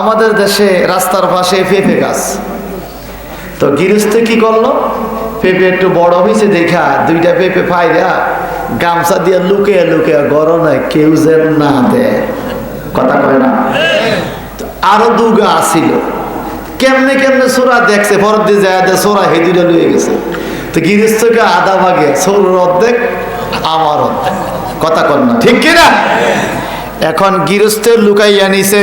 আমাদের দেশে রাস্তার পাশে পেঁপে গাছ। তো গৃহস্থ কি করল? পেঁপে একটু বড় হয়েছে দেখা, দুইটা পেঁপে ফাইরা গামছা দিয়ে লুকে লুকে গরমে কেউ যেন না দেয়। কথা কয় না? আরও দুগা আসিল কেমনে কেমনে সোরা দেখছে, পরের দিয়ে যায় সোরা হেদিরে লুয়ে গেছে। তো গৃহস্থকে আধা ভাগে সৌর অর্ধেক, আমার অর্ধেক। কথা কর না? ঠিক কিনা? এখন গৃহস্থের লুকাইয়া নিছে।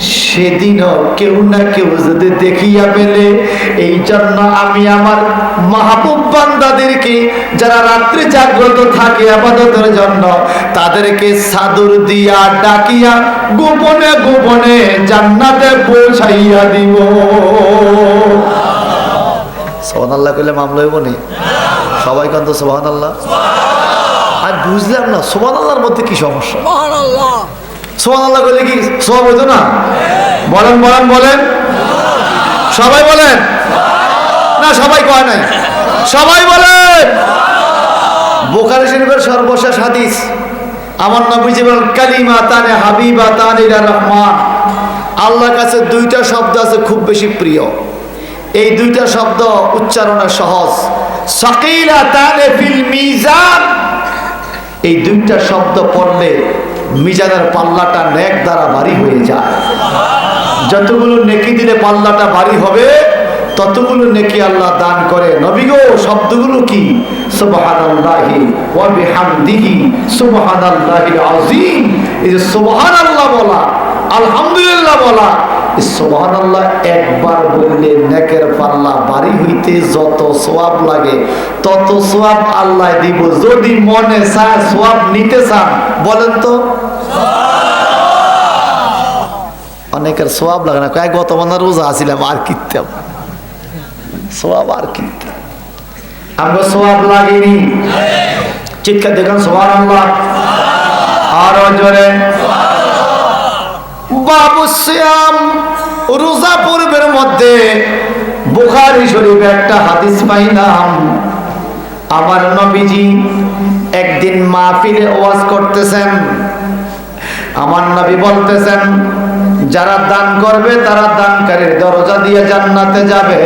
সেদিনও কেউ না কেউ যদি দেখিয়া পেলে এই জন্য আমি আমার মাহবুব বান্দাদেরকে যারা রাত্রে জাগ্রত থাকে আপাততের জন্য তাদেরকে সাদুর দিয়া ডাকিয়া গোপনে গোপনে জান্নাতে পৌঁছাইয়া দিব। সোহান আল্লাহ মামলা হইব নি? সবাই কান্ত সোহান আল্লাহ আর বুঝলাম না সোহান আল্লাহর মধ্যে কি সমস্যা? সোহান আল্লাহ করলে কি সব হইতো না? বলেন বলেন বলেন। সবাই বলেন। না, সবাই কয় নাই। সবাই বলেন। বোখারি শরীফের সর্বশেষ হাদিস, আমার নবীজি বলেন কালিমা তানে হাবিবা তানে রহমান। আল্লাহর কাছে দুইটা শব্দ আছে খুব বেশি প্রিয়। এই দুইটা শব্দ উচ্চারণে সহজ। সকিলা তানে ফিল মিজান। এই দুইটা শব্দ পড়লে মিজানের পাল্লাটা নেক দ্বারা ভারী হয়ে যায়। যতগুলো নেকি দিলে পাল্লাটা ভারী হবে, ততগুলো নেকি আল্লাহ দান করে। নবী গো, শব্দগুলো কি? যে সুবহানাল্লাহ বলা, আলহামদুলিল্লাহ বলা এই সুবহানাল্লাহ একবার বললে নেকের পাল্লা ভারী হইতে যত সোয়াব লাগে তত সোয়াব আল্লাহ দিব। যদি মনে চায় সোয়াব নিতে চান বলেন তো। অনেকের সোয়াব লাগে না। কয়েক গত মানে রোজা আসিলাম আর কিনতাম সোয়াব আর কিনতাম আমরা সোয়াব লাগেনি। চিৎকার দেখেন সোয়াব আল্লাহ আরও জোরে। বাবু শ্যাম রোজা পূর্বের মধ্যে বুখারি শরীফে একটা হাদিস পাইলাম। আমার নবীজি একদিন মাহফিলে ওয়াজ করতেছেন। আমার নবী বলতেছেন, যারা দান করবে তারা দানকারীর দরজা দিয়ে জান্নাতে যাবে।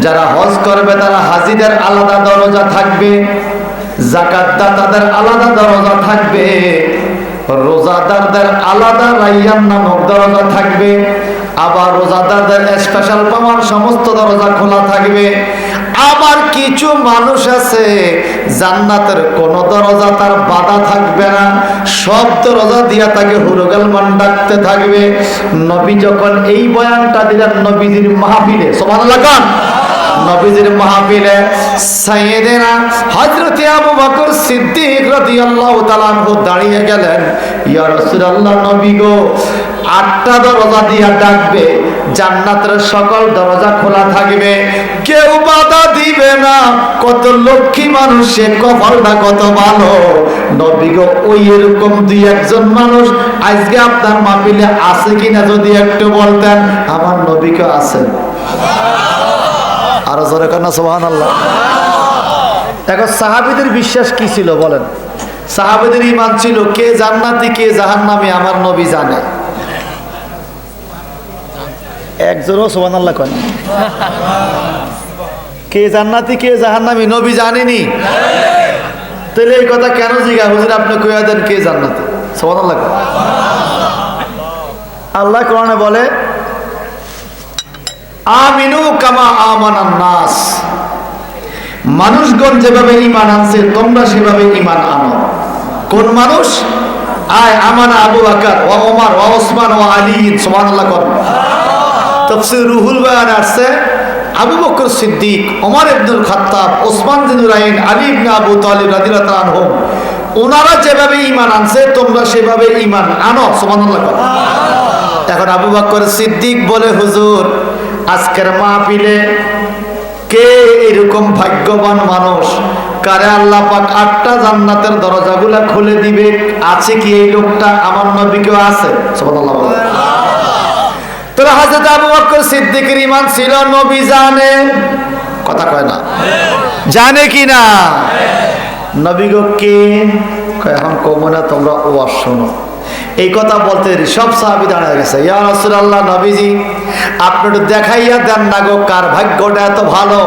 যারা হজ করবে তারা হাজিদের আলাদা দরজা থাকবে। জাকাত দাতাদের আলাদা দরজা থাকবে। রোজাদারদের আলাদা রাইয়ান নামক দরজা থাকবে, আবার রোজাদারদের স্পেশাল পাওয়ার সমস্ত দরজা খোলা থাকবে। আবার কিছু মানুষ আছে, জান্নাতের কোন দরজা তার বাধা থাকবে না, সব দরজা দিয়া তাকে হুরগাল মান ডাকতে থাকবে। নবী যখন এই বয়ানটা দিলেন, নবীজির মাহফিলে সমান লাগান নবীজির মাহফিলে সাইয়েদেনা হযরত আবু বকর সিদ্দিক রাদিয়াল্লাহু তাআলা আনহু দাঁড়িয়ে গেলেন। ইয়া রাসূলুল্লাহ নবী গো, আটটা দরজা দিয়া ডাকবে, জান্নাতের সকল দরজা খোলা থাকবে। কেউ বাধা দিবে না, কত লক্ষ্মী মানুষের কপালটা কত ভালো। নবী গো, ওই এরকম দুই একজন মানুষ আজকে আপনার মাহফিলে আছে কিনা যদি একটু বলতেন? আমার নবীকে আছেন। আরও জোরে কেন সোহান আল্লাহ এখন সাহাবিদের বিশ্বাস কি ছিল বলেন? সাহাবিদের ইমান ছিল, কে জান্নাতি, কে জাহান্নামী, আমার নবী জানে। একজনও সোহান আল্লাহ কেন কে জান্নাতি, কে জাহান্নামী, নবী জানেনি? তাহলে এই কথা কেন জিগা হুজুর, আপনি কইয়া দেন কে জান্নাতি? সোহান আল্লাহ। আল্লাহ কোরআনে বলে আমিনু কামা আমানান নাস। মানুষগণ যেভাবে ইমান আনছে, তোমরা সেভাবে ইমান আনো। কোন মানুষ? আয়, আমানা আবু বাকার ও ওমর ও ওসমান ও আলী, সুবহানাল্লাহ কর। তাফসীর রুহুল বয়ান আসছে, আবু বকর সিদ্দিক, ওমর ইবনুল খাত্তাব, ওসমান বিন নুরাইন আলী ইবনে আবু তালিব রাদিয়াল্লাহু আনহুম ওনারা যেভাবে ইমান আনছে, তোমরা সেভাবে ইমান আনো, সুবহানাল্লাহ কর। এখন আবু বকর সিদ্দিক বলে, হুজুর আজকের মাহফিলে কে এরকম ভাগ্যবান মানুষ? কারে আল্লাহ পাক আটটা জান্নাতের দরজাগুলা খুলে দিবে? আছে কি এই লোকটা? আমার নবী কেউ আছে? সুবহানাল্লাহ। তবে হাজরত আবু বকর সিদ্দিকের ইমান ছিল নবী জানে। কথা কয় না? জানে কি না? নবী গো কে? কয়, এখন কমো না তোমরা ও শোনো। এই কথা বলতে সব সাহাবি দাঁড়ায় গেছে। ইয়া আল্লাহ নবীজি, আপনি একটু দেখাইয়া দেন না গো কার ভাগ্যটা এত ভালো।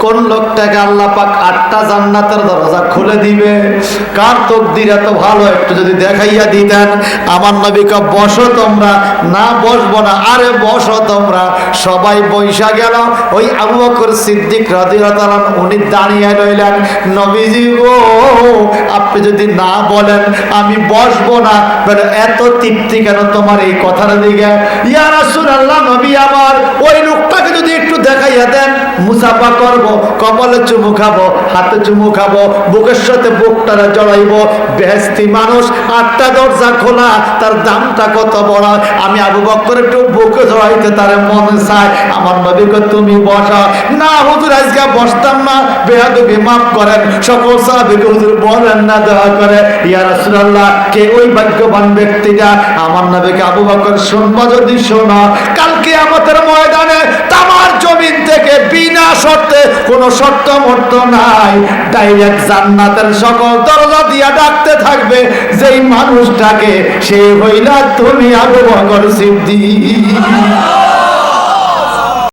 কোন লোকটাকে আল্লাহ পাক আটটা জান্নাতের দরজা খুলে দিবে? কার তকদির এত ভালো? একটু যদি দেখাইয়া দিতেন। আমার নবীকে বসো তোমরা। না, বসবো না। আরে, বসো তোমরা। সবাই বৈশা গেল। ওই আবু বকর সিদ্দিক তাআলা উনি দাঁড়িয়ে রইলেন। নবীজি গো, আপনি যদি না বলেন, আমি বসবো না। বলে, এত তৃপ্তি কেন তোমার এই কথার দিকে? ইয়া রাসূলুল্লাহ, নবী আমার, ওই লোকটাকে যদি একটু দেখাইয়া দেন, মুসাফা করব। কপালে চুমু খাব, হাতে চুমু খাব, বুকের সাথে বুকটারে জড়াইবো। বেহেস্তি মানুষ, আটটা দরজা খোলা, তার দামটা কত বড়? আমি আবু বক্কর একটু বুকে জড়াইতে তার মনে চায়। আমার নবীকে তুমি বসা না, হুজুর, আজকে বসতাম না। বেহাদবি মাফ করেন। সকল সাহাবিকে হুজুর বলেন না দেওয়া করে। ইয়া রাসূলুল্লাহ, কে ওই ভাগ্যবান ব্যক্তিটা? আমার নবীকে আবু বকর শুনবা যদি শোনা কালকে আমাদের ময়দানে তামার জমিন থেকে বিনা শর্তে কোনো শর্ত মর্ত নাই। ডাইরেক্ট জান্নাতের সকল দরজা দিয়া ডাকতে থাকবে। যেই মানুষটাকে সে হইলা তুমি আবু বকর সিদ্দিক।